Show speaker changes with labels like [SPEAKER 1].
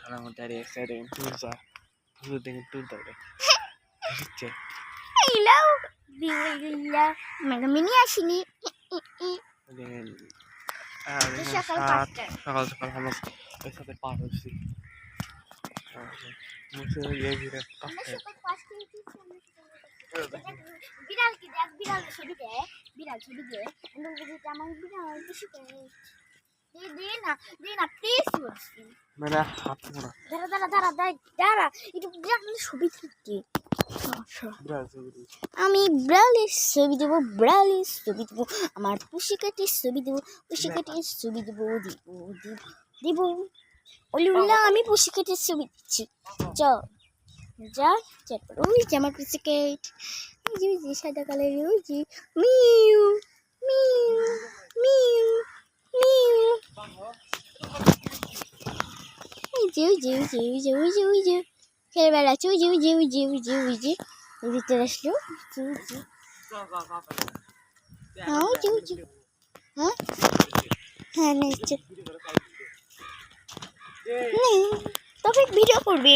[SPEAKER 1] ঢালার মধ্যে আর এক সাইডে দেখে দেখেন আর
[SPEAKER 2] তো
[SPEAKER 1] এখানে
[SPEAKER 2] সকাল
[SPEAKER 1] সকাল আমরা সাথে পার হচ্ছি ঘিরে
[SPEAKER 2] দেখ বিড়াল ছবি দে বিড়াল ছবি দে। আমার বিড়াল বেশি করে দে দে না দে না প্লিজ বলছি।
[SPEAKER 1] মানে হাত মোড়া।
[SPEAKER 2] দাঁড়া দাঁড়া দাঁড়া দাঁড়া দাঁড়া একটু বিড়াল ছবি তুলতে
[SPEAKER 1] বিরাট ছবি দিয়েছে।
[SPEAKER 2] আমি ব্রাউলির ছবি দেবো ব্রাউলির ছবি দেবো আমার পুষিকাটির ছবি দেবো পুষিকাটির ছবি দেবো দেবো দেবো দেবো। ওলিউল্লা আমি পুষিকাটির ছবি দিচ্ছি। চ যা তারপর ওই যে আমার পুষিকাট ওই যে ওই যে সাদা কালারের ওই যে মিউ মিউ মিউ মিউ। ওই যে ওই যে ওই যে ওই যে ওই যে খেলে বেড়াচ্ছে ওই যে ওই যে ওই যে ওই ভিতরে আসলো ওই যে, হ্যাঁ হ্যাঁ? হ্যাঁ তবে ভিডিও করবে।